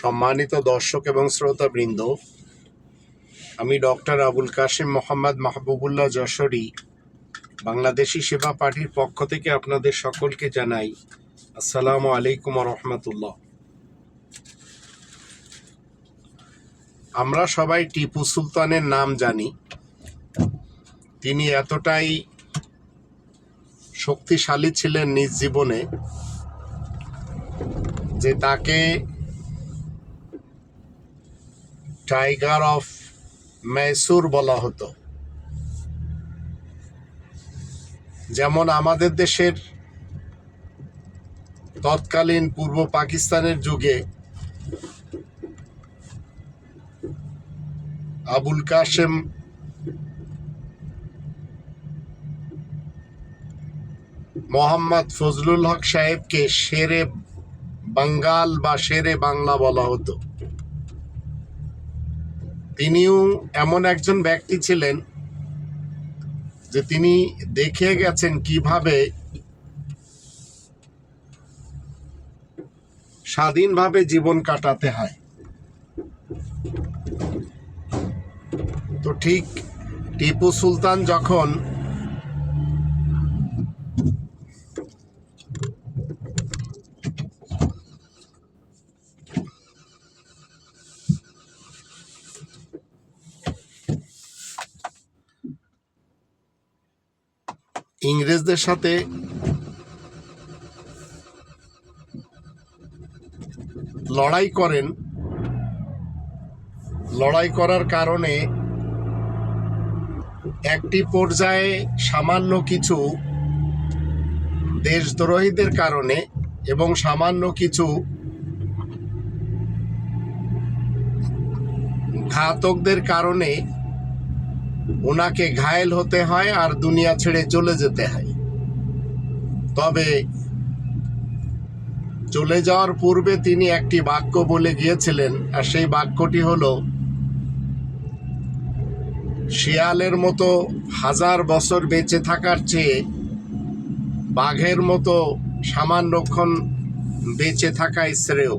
সম্মানিত দর্শক এবং শ্রোতাবৃন্দ, আমি ডক্টর আবুল কাশিম মোহাম্মদ মাহবুবুল্লাহ যশোরী, বাংলাদেশি সেবা পার্টির পক্ষ থেকে আপনাদের সকলকে জানাই আসসালামু আলাইকুম রহমতুল্লাহ। আমরা সবাই টিপু সুলতানের নাম জানি। তিনি এতটাই শক্তিশালী ছিলেন নিজ জীবনে যে তাকে টাইগার অফ মেসুর বলা হতো। যেমন আমাদের দেশের তৎকালীন পূর্ব পাকিস্তানের যুগে আবুল কাশেম মোহাম্মদ ফজলুল হক সাহেবকে শেরে বাঙ্গাল বা শেরে বাংলা বলা হতো। তিনিও এমন একজন ব্যক্তি ছিলেন যে তিনি দেখে গেছেন কীভাবে স্বাধীনভাবে জীবন কাটাতে হয়। তো ঠিক টিপু সুলতান যখন ইংরেজদের সাথে লড়াই করেন। লড়াই করার কারণে একটি পর্যায়ে সামান্য কিছু দেশদ্রোহীদের কারণে এবং সামান্য কিছু ঘাতকদের কারণে ওনাকে ঘায়েল হতে হয় আর দুনিয়া ছেড়ে চলে যেতে হয়। তবে চলে যাওয়ার পূর্বে তিনি একটি বাক্য বলে গিয়েছিলেন, আর সেই বাক্যটি হলো, শিয়ালের মতো হাজার বছর বেঁচে থাকার চেয়ে বাঘের মতো সামান্যক্ষণ বেঁচে থাকাই শ্রেয়।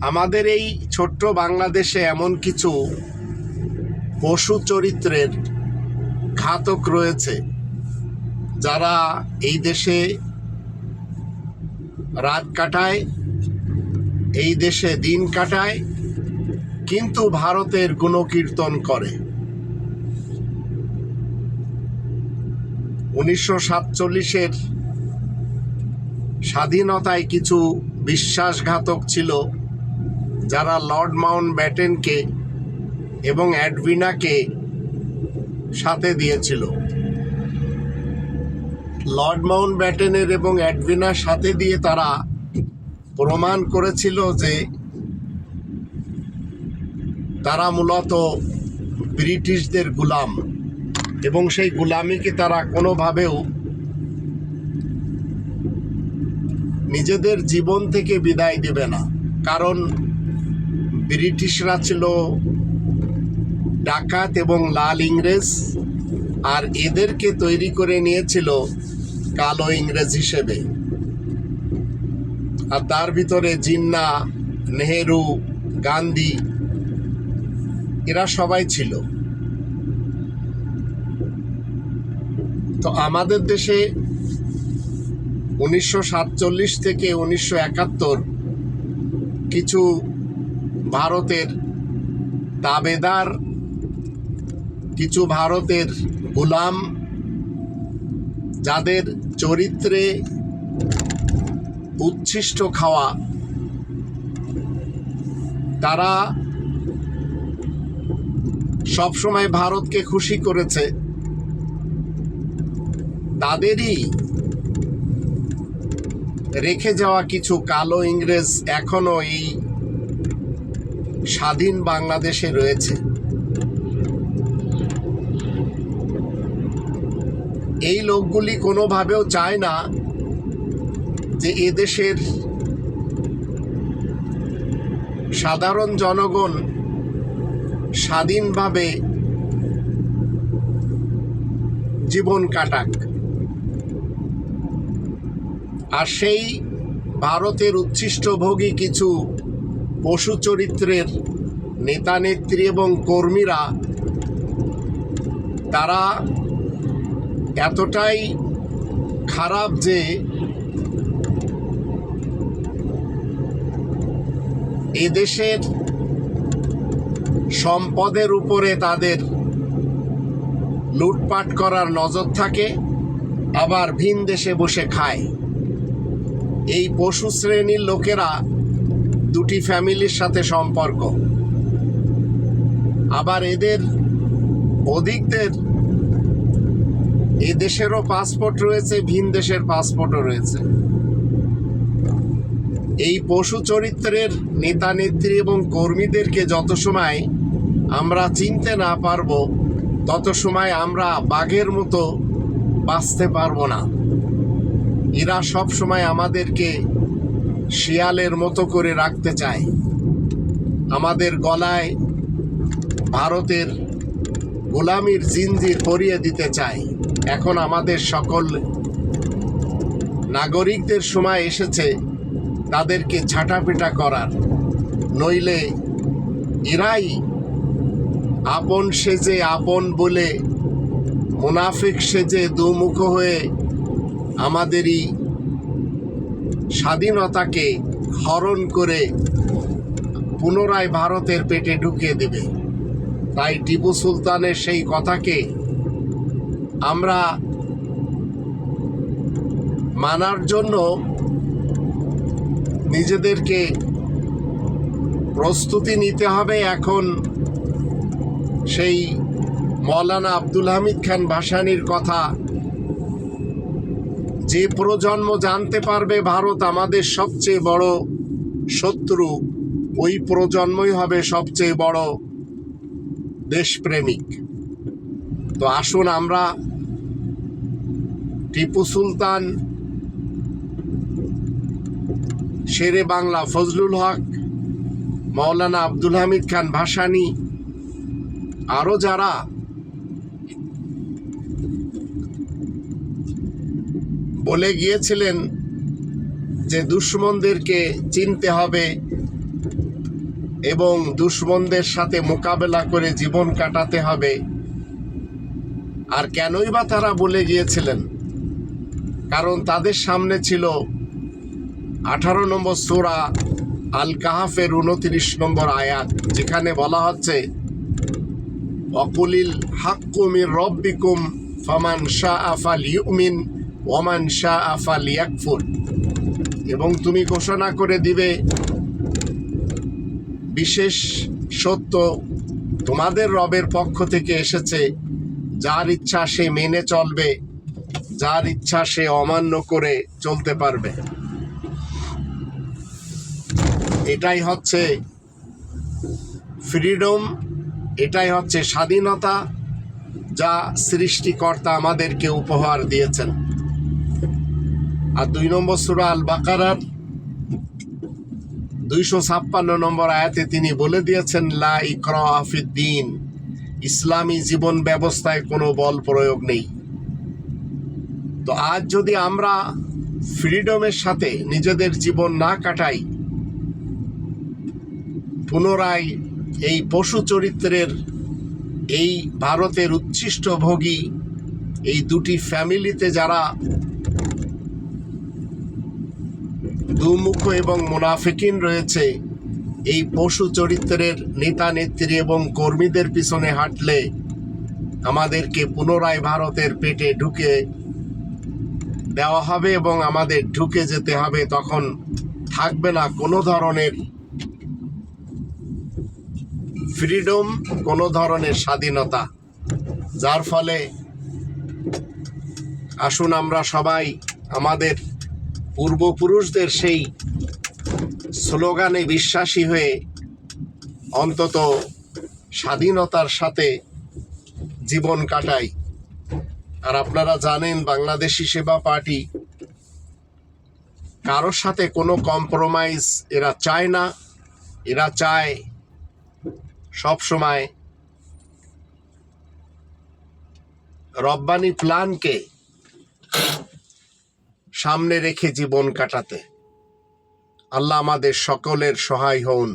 আমাদের এই ছোট্ট বাংলাদেশে এমন কিছু পশু চরিত্রের ঘাতক রয়েছে। যারা এই দেশে রাত কাটায়, এই দেশে দিন কাটায়, কিন্তু ভারতের গুণকীর্তন করে। উনিশশো সাতচল্লিশের স্বাধীনতায় কিছু বিশ্বাসঘাতক ছিল, যারা লর্ড মাউন্ট ব্যাটেনকে এবং অ্যাডভিনাকে সাথে দিয়েছিল। লর্ড মাউন্ট ব্যাটেনের এবং অ্যাডভিনার সাথে দিয়ে তারা প্রমাণ করেছিল যে তারা মূলত ব্রিটিশদের গুলাম এবং সেই গুলামিকে তারা কোনোভাবেও নিজেদের জীবন থেকে বিদায় দেবে না। কারণ ব্রিটিশরা ছিল ডাকাত এবং লাল ইংরেজ, আর এদেরকে তৈরি করে নিয়েছিল কালো ইংরেজ হিসেবে। আর তার ভিতরে জিন্না, নেহেরু, গান্ধী, এরা সবাই ছিল। তো আমাদের দেশে উনিশশো সাতচল্লিশ থেকে উনিশশো একাত্তর কিছু ভারতের তাবেদার কিছু ভারতের গোলাম যাদের চরিত্রে উচ্ছিষ্ট খাওয়া, তারা সবসময় ভারতকে খুশি করেছে। তাদেরই রেখে যাওয়া কিছু কালো ইংরেজ এখনও এই স্বাধীন বাংলাদেশে রয়েছে। এই লোকগুলি কোনোভাবেও চায় না যে এদেশের সাধারণ জনগণ স্বাধীনভাবে জীবন কাটাক। আর সেই ভারতের উচ্ছিষ্টভোগী কিছু পশু চরিত্রের নেতা নেত্রী এবং কর্মীরা, তারা এতটাই খারাপ যে এদেশের সম্পদের উপরে তাদের লুটপাট করার নজর থাকে, আবার ভিন দেশে বসে খায়। এই পশু শ্রেণির লোকেরা দুটি ফ্যামিলির সাথে সম্পর্ক। আবার এদের অধিকদের এ দেশেরও পাসপোর্ট রয়েছে, ভিন দেশের পাসপোর্টও রয়েছে। এই পশু চরিত্রের নেতা, নেত্রী এবং কর্মীদেরকে যত সময় আমরা চিনতে না পারব, তত সময় আমরা বাঘের মতো বাঁচতে পারব না। এরা সব সময় আমাদেরকে শিয়ালের মতো করে রাখতে চায়। আমাদের গলায় ভারতের গোলামির জিনজির পরিয়ে দিতে চায়। এখন আমাদের সকল নাগরিকদের সময় এসেছে তাদেরকে ছাটাপিটা করার। নইলে এরাই আপন সেজে আপন বলে মুনাফিক সেজে দুমুখ হয়ে আমাদেরই স্বাধীনতাকে হরণ করে পুনরায় ভারতের পেটে ঢুকিয়ে দেবে। তাই টিপু সুলতানের সেই কথাকে আমরা মানার জন্য নিজেদেরকে প্রস্তুতি নিতে হবে এখন সেই মৌলানা আব্দুল হামিদ খান ভাসানির কথা। যে প্রজন্ম জানতে পারবে ভারত আমাদের সবচেয়ে বড় শত্রু, ওই প্রজন্মই হবে সবচেয়ে বড় দেশপ্রেমিক। তো আসুন আমরা টিপু সুলতান, শেরে বাংলা ফজলুল হক মৌলানা আব্দুল হামিদ খান ভাসানি আরও যারা বলে গিয়েছিলেন যে দুশ্মনদেরকে চিনতে হবে এবং দুশ্মনদের সাথে মোকাবেলা করে জীবন কাটাতে হবে। আর কেনই বা তারা বলে গিয়েছিলেন? কারণ তাদের সামনে ছিল আঠারো নম্বর সোরা আল কাহাফের উনত্রিশ নম্বর আয়াত, যেখানে বলা হচ্ছে, অকুলিল হাক্কুমির রব্বিকুম ফামান শাহ আফাল ইউমিন ওমান শাহ আফাল ইয়াকফুর এবং তুমি ঘোষণা করে দিবে, বিশেষ সত্য তোমাদের রবের পক্ষ থেকে এসেছে যার ইচ্ছা সে মেনে চলবে, যার ইচ্ছা সে অমান্য করে চলতে পারবে। এটাই হচ্ছে ফ্রিডম এটাই হচ্ছে স্বাধীনতা যা সৃষ্টিকর্তা আমাদেরকে উপহার দিয়েছেন। আর দুই নম্বর সুরা আল বাকারার দুইশো ছাপ্পান্ন নম্বর আয়াতে তিনি বলে দিয়েছেন, লা ইকরা আফিদ্দিন ইসলামী জীবন ব্যবস্থায় কোনো বল প্রয়োগ নেই। তো আজ যদি আমরা ফ্রিডমের সাথে নিজেদের জীবন না কাটাই, পুনরায় এই পশু চরিত্রের, এই ভারতের উচ্ছিষ্ট ভোগী এই দুটি ফ্যামিলিতে যারা দুমুখ এবং মুনাফিকিন রয়েছে পশু চরিত্রের নেতা, নেত্রী এবং কর্মীদের পিছনে হাঁটলে আমাদেরকে পুনরায় ভারতের পেটে ঢুকে দেওয়া হবে এবং আমাদের ঢুকে যেতে হবে। তখন থাকবে না কোনো ধরনের ফ্রিডম, কোনো ধরনের স্বাধীনতা। যার ফলে আসুন আমরা সবাই আমাদের পূর্বপুরুষদের সেই স্লোগানে বিশ্বাসী হয়ে অন্তত স্বাধীনতার সাথে জীবন কাটাই। আর আপনারা জানেন, বাংলাদেশি সেবা পার্টি কারোর সাথে কোনো কম্প্রোমাইজ এরা চায় না। এরা চায় সব সময় রব্বানি প্ল্যানকে সামনে রেখে জীবন কাটাতে। আল্লাহ আমাদের সকলের সহায় হন।